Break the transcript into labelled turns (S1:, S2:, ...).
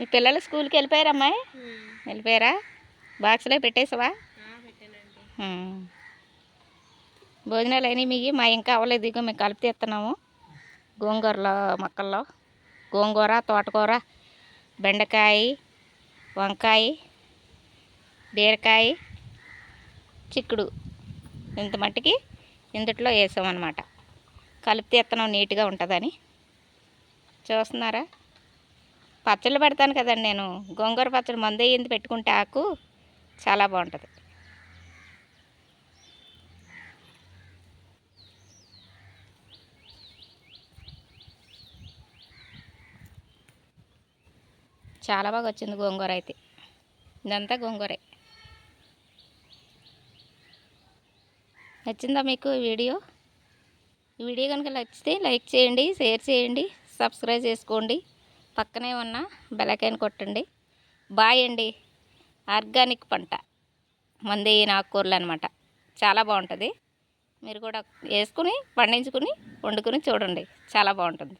S1: మీ పిల్లలు స్కూల్కి వెళ్ళిపోయారా అమ్మాయి వెళ్ళిపోయారా? బాక్స్లో పెట్టేసావా. భోజనాలు అయినాయి మీకు? మా ఇంకా అవ్వలేదు. ఇక మేము కలిపి తీస్తున్నాము. గోంగూరలో మొక్కల్లో. గోంగూర తోటకూర బెండకాయ వంకాయ బీరకాయ చిక్కుడు. ఇంత మట్టికి ఇందుట్లో వేసామన్నమాట. కలిపి తీస్తున్నాం నీట్గా ఉంటుందని. చూస్తున్నారా? పచ్చళ్ళు పెడతాను కదండి నేను. గోంగూర పచ్చడి మందు అయ్యింది పెట్టుకుంటే ఆకు చాలా బాగుంటుంది. చాలా బాగా వచ్చింది గోంగూర అయితే. ఇదంతా గోంగూరే. నచ్చిందా మీకు వీడియో? ఈ వీడియో కనుక నచ్చితే లైక్ చేయండి షేర్ చేయండి సబ్స్క్రైబ్ చేసుకోండి. పక్కనే ఉన్న బెలకాయని కొట్టండి. బాయ్ అండి. ఆర్గానిక్ పంట. మంది ఆకుకూరలు అనమాట చాలా బాగుంటుంది. మీరు కూడా వేసుకుని పండించుకుని వండుకుని చూడండి. చాలా బాగుంటుంది.